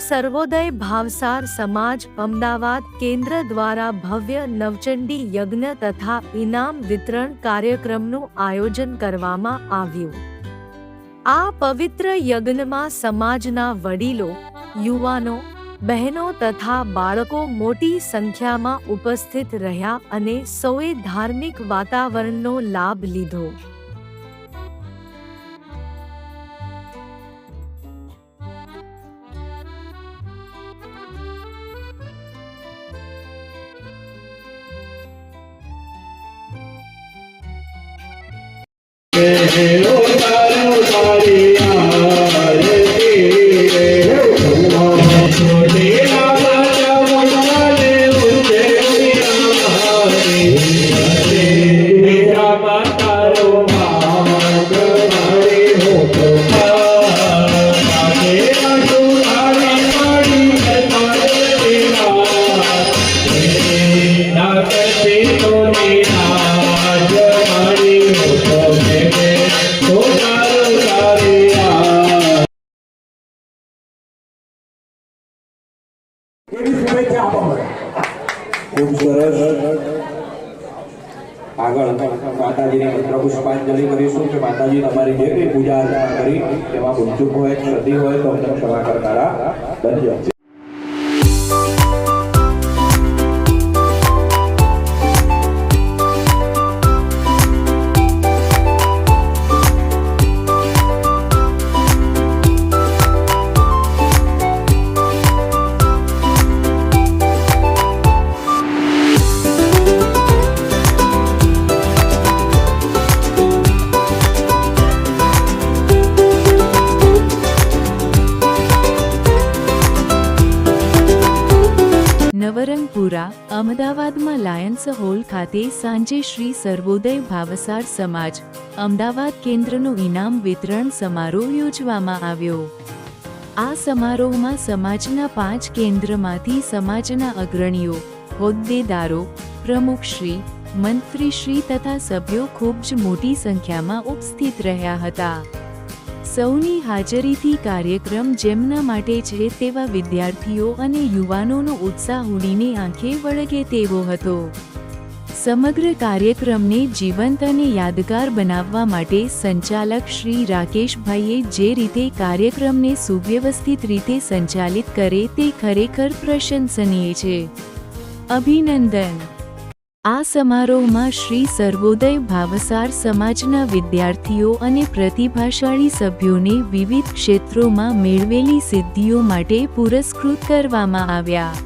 સર્વોદય ભાવસાર સમાજ અમદાવાદ કેન્દ્ર દ્વારા ભવ્ય નવચંડી યજ્ઞ તથા ઇનામ વિતરણ કાર્યક્રમનું આયોજન કરવામાં આવ્યું. આ પવિત્ર યજ્ઞમાં સમાજના વડીલો, યુવાનો, બહેનો તથા બાળકો મોટી સંખ્યામાં ઉપસ્થિત રહ્યા અને સૌએ ધાર્મિક વાતાવરણનો લાભ લીધો. ખૂબ સરસ આગળ માતાજીને મંત્ર પુષ્પાંજલિ કરીશું કે માતાજી તમારી જે કંઈ પૂજા અર્ચના કરી તેમાં ભૂલચૂક હોય ક્ષતિ હોય તો અમને ક્ષમા કરનારા બનજો અમદાવાદમાં લાયન્સ હોલ ખાતે સાંજે શ્રી સર્વોદય ભાવસાર સમાજ અમદાવાદ કેન્દ્રનું ઇનામ વિતરણ સમારોહ યોજવામાં આવ્યો. આ સમારોહમાં સમાજના પાંચ કેન્દ્રમાંથી સમાજના અગ્રણીઓ, હોદ્દેદારો, પ્રમુખશ્રી, મંત્રીશ્રી તથા સભ્યો ખૂબ જ મોટી સંખ્યામાં ઉપસ્થિત રહ્યા હતા. સૌની હાજરીથી કાર્યક્રમ જેમના માટે છે તેવા વિદ્યાર્થીઓ અને યુવાનોનો ઉત્સાહ ઉડીને આંખે વળગે તેવો હતો. સમગ્ર કાર્યક્રમને જીવંત અને યાદગાર બનાવવા માટે સંચાલક શ્રી રાકેશભાઈએ જે રીતે કાર્યક્રમને સુવ્યવસ્થિત રીતે સંચાલિત કરે તે ખરેખર પ્રશંસનીય છે. અભિનંદન. આ સમારોહમાં શ્રી સર્વોદય ભાવસાર સમાજના વિદ્યાર્થીઓ અને પ્રતિભાશાળી સભ્યોને વિવિધ ક્ષેત્રોમાં મેળવેલી સિદ્ધિઓ માટે પુરસ્કૃત કરવામાં આવ્યા.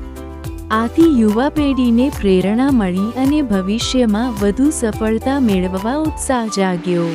આથી યુવા પેઢીને પ્રેરણા મળી અને ભવિષ્યમાં વધુ સફળતા મેળવવા ઉત્સાહ જાગ્યો.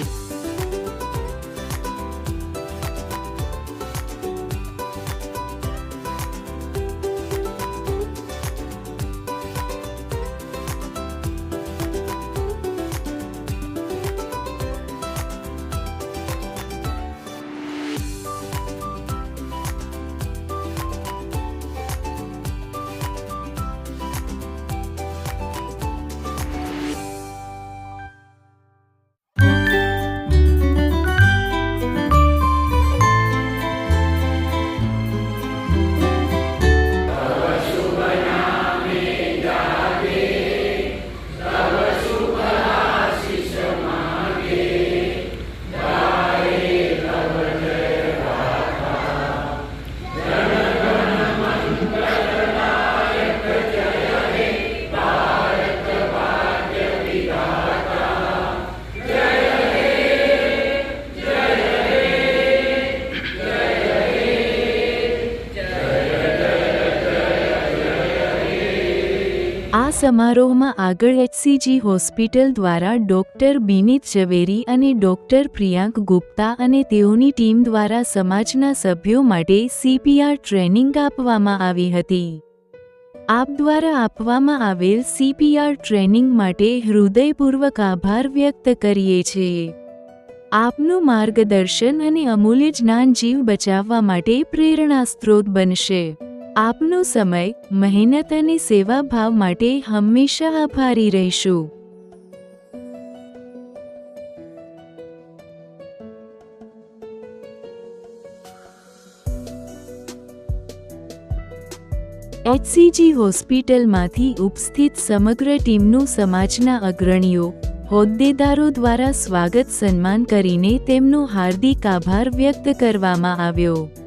સમારોહમાં આગળ એચસીજી હોસ્પિટલ દ્વારા ડોક્ટર બિનીત ઝવેરી અને ડોક્ટર પ્રિયાંક ગુપ્તા અને તેઓની ટીમ દ્વારા સમાજના સભ્યો માટે સીપીઆર ટ્રેનિંગ આપવામાં આવી હતી. આપ દ્વારા આપવામાં આવેલ સીપીઆર ટ્રેનિંગ માટે હૃદયપૂર્વક આભાર વ્યક્ત કરીએ છીએ. આપનું માર્ગદર્શન અને અમૂલ્ય જ્ઞાન જીવ બચાવવા માટે પ્રેરણા સ્ત્રોત બનશે. આપનો સમય મહેનત અને સેવાભાવ માટે હંમેશા આભારી રહીશું. એચસીજી હોસ્પિટલમાંથી ઉપસ્થિત સમગ્ર ટીમનું સમાજના અગ્રણીઓ, હોદ્દેદારો દ્વારા સ્વાગત સન્માન કરીને તેમનો હાર્દિક આભાર વ્યક્ત કરવામાં આવ્યો.